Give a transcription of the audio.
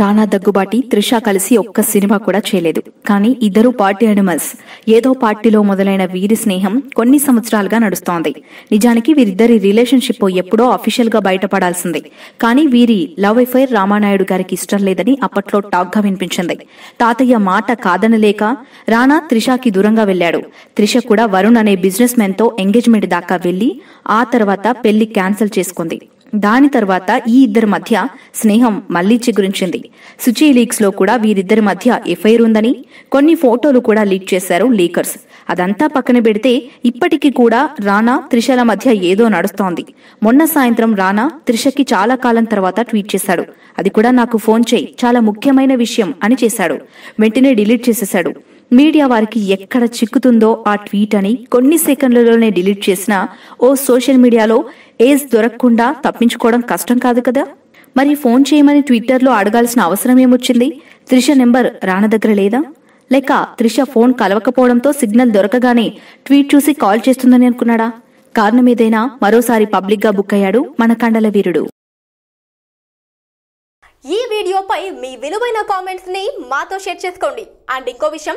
రానా దగ్గుబాటి త్రిష కలిసి ఒక్క సినిమా కూడా చేయలేదు. కానీ ఇద్దరు పార్టీ అనిమల్స్ ఏదో పార్టీలో మొదలైన వీరి స్నేహం కొన్ని సంవత్సరాలుగా నడుస్తోంది. నిజానికి వీరిద్దరి రిలేషన్షిప్ ఎప్పుడో అఫీషియల్గా బయటపడాల్సింది. కానీ వీరి లవ్ ఎఫైర్ రామానాయుడు గారికి ఇష్టం లేదని అప్పట్లో టాక్గా వినిపించింది. తాతయ్య మాట కాదనలేక రానా త్రిషకి దూరంగా వెళ్ళాడు త్రిష కూడా వరుణ్ అనే బిజినెస్ మెన్తో ఎంగేజ్మెంట్ దాకా వెళ్ళి ఆ తర్వాత పెళ్ళి క్యాన్సిల్ చేసుకుంది. దాని తర్వాత ఈ ఇద్దరి మధ్య స్నేహం మళ్ళీ చిగురించింది. సుచి లీక్స్లో కూడా వీరిద్దరి మధ్య ఎఫ్ఐఆర్ ఉందని కొన్ని ఫోటోలు కూడా లీక్ చేశారు లీకర్స్. అదంతా పక్కన పెడితే ఇప్పటికీ కూడా రానా త్రిషల మధ్య ఏదో నడుస్తోంది. మొన్న సాయంత్రం రానా త్రిషకి చాలా కాలం తర్వాత ట్వీట్ చేశాడు. అది కూడా నాకు ఫోన్ చేయి చాలా ముఖ్యమైన విషయం అని చేశాడు. వెంటనే డిలీట్ చేసేశాడు. మీడియా వారికి ఎక్కడ చిక్కుతుందో ఆ ట్వీట్ అని కొన్ని సెకండ్లలోనే డిలీట్ చేసిన ఓ సోషల్ మీడియాలో ఏజ్ దొరకకుండా తప్పించుకోవడం కష్టం కాదు కదా? మరి ఫోన్ చేయమని ట్విట్టర్లో అడగాల్సిన అవసరం ఏమొచ్చింది? త్రిష నెంబర్ రాన దగ్గర లేదా? లేక త్రిష ఫోన్ కలవకపోవడంతో సిగ్నల్ దొరకగానే ట్వీట్ చూసి కాల్ చేస్తుందని అనుకున్నాడా? కారణం ఏదైనా మరోసారి పబ్లిక్గా బుక్ అయ్యాడు మన కండల వీరుడు. ఈ వీడియోపై మీ విలువైన కామెంట్స్ని మాతో షేర్ చేసుకోండి. అండ్ ఇంకో విషయం